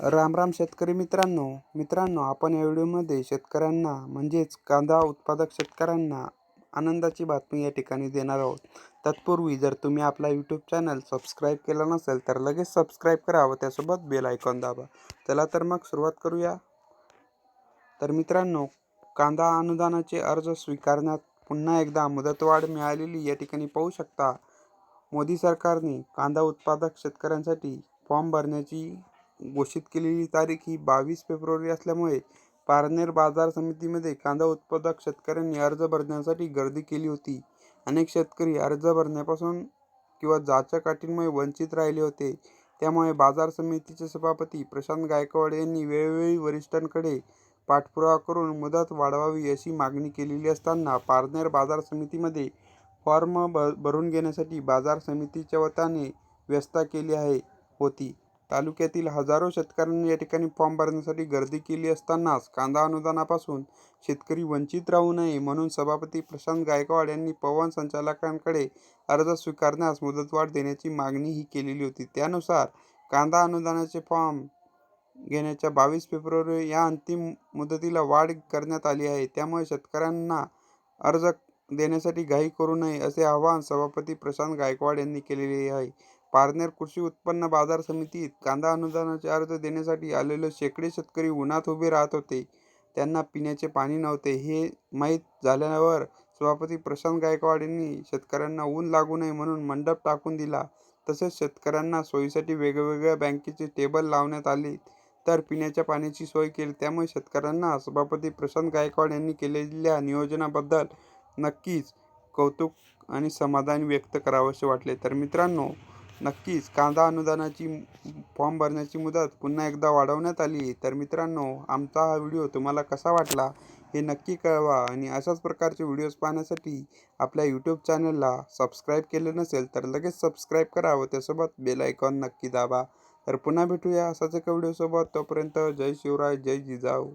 राम राम शेतकरी मित्रांनो. मित्रांनो आपण या व्हिडिओमध्ये शेतकऱ्यांना म्हणजेच कांदा उत्पादक शेतकऱ्यांना आनंदाची बातमी या ठिकाणी देणार आहोत. तत्पूर्वी जर तुम्ही आपला यूट्यूब चॅनल सबस्क्राईब केला नसेल तर लगेच सबस्क्राईब करा व त्यासोबत बेल आयकॉन दाबा. चला तर मग सुरुवात करूया. तर मित्रांनो कांदा अनुदानाचे अर्ज स्वीकारण्यात पुन्हा एकदा मुदतवाढ मिळालेली या ठिकाणी पाहू शकता. मोदी सरकारने कांदा उत्पादक शेतकऱ्यांसाठी फॉर्म भरण्याची घोषित केलेली तारीख ही बावीस फेब्रुवारी असल्यामुळे पारनेर बाजार समितीमध्ये कांदा उत्पादक शेतकऱ्यांनी अर्ज भरण्यासाठी गर्दी केली होती. अनेक शेतकरी अर्ज भरण्यापासून किंवा जाच्या काठींमुळे वंचित राहिले होते. त्यामुळे बाजार समितीचे सभापती प्रशांत गायकवाड यांनी वेळोवेळी वरिष्ठांकडे पाठपुरावा करून मुदत वाढवावी अशी मागणी केलेली असताना पारनेर बाजार समितीमध्ये फॉर्म भ भरून घेण्यासाठी बाजार समितीच्या वतीने व्यवस्था केली आहे होती. तालुक्यातील हजारो शेतकऱ्यांनी या ठिकाणी फॉर्म भरण्यासाठी गर्दी केली असतानाच कांदा अनुदानापासून शेतकरी वंचित राहू नये म्हणून सभापती प्रशांत गायकवाड यांनी पवन संचालकांकडे अर्ज स्वीकारण्यास मुदतवाढ देण्याची मागणीही केलेली होती. त्यानुसार कांदा अनुदानाचे फॉर्म घेण्याच्या बावीस फेब्रुवारी या अंतिम मुदतीला वाढ करण्यात आली आहे. त्यामुळे शेतकऱ्यांना अर्ज देण्यासाठी घाई करू नये असे आवाहन सभापती प्रशांत गायकवाड यांनी केलेले आहे. पारनेर कृषी उत्पन्न बाजार समितीत कांदा अनुदानाचे अर्ज देण्यासाठी आलेले शेकडे शेतकरी उन्हात उभे राहत होते. त्यांना पिण्याचे पाणी नव्हते. हे माहीत झाल्यावर सभापती प्रशांत गायकवाड यांनी शेतकऱ्यांना ऊन लागू नये म्हणून मंडप टाकून दिला. तसेच शेतकऱ्यांना सोयीसाठी वेगवेगळ्या बँकेचे टेबल लावण्यात आले. तर पिण्याच्या पाण्याची सोय केली. त्यामुळे शेतकऱ्यांना सभापती प्रशांत गायकवाड यांनी केलेल्या नियोजनाबद्दल नक्कीच कौतुक आणि समाधान व्यक्त करावेसे वाटले. तर मित्रांनो नक्कीच. कांदा अनुदानाची फॉर्म भरण्याची मुदत पुन्हा एकदा वाढवण्यात आली. तर मित्रांनो आमचा हा व्हिडिओ तुम्हाला कसा वाटला हे नक्की कळवा आणि अशाच प्रकारचे व्हिडिओज पाहण्यासाठी आपल्या यूट्यूब चॅनलला सबस्क्राईब केले नसेल तर लगेच सबस्क्राईब करा व त्यासोबत बेल आयकॉन नक्की दाबा. तर पुन्हा भेटूया असाच एका व्हिडिओसोबत. तोपर्यंत जय शिवराय जय जिजाऊ.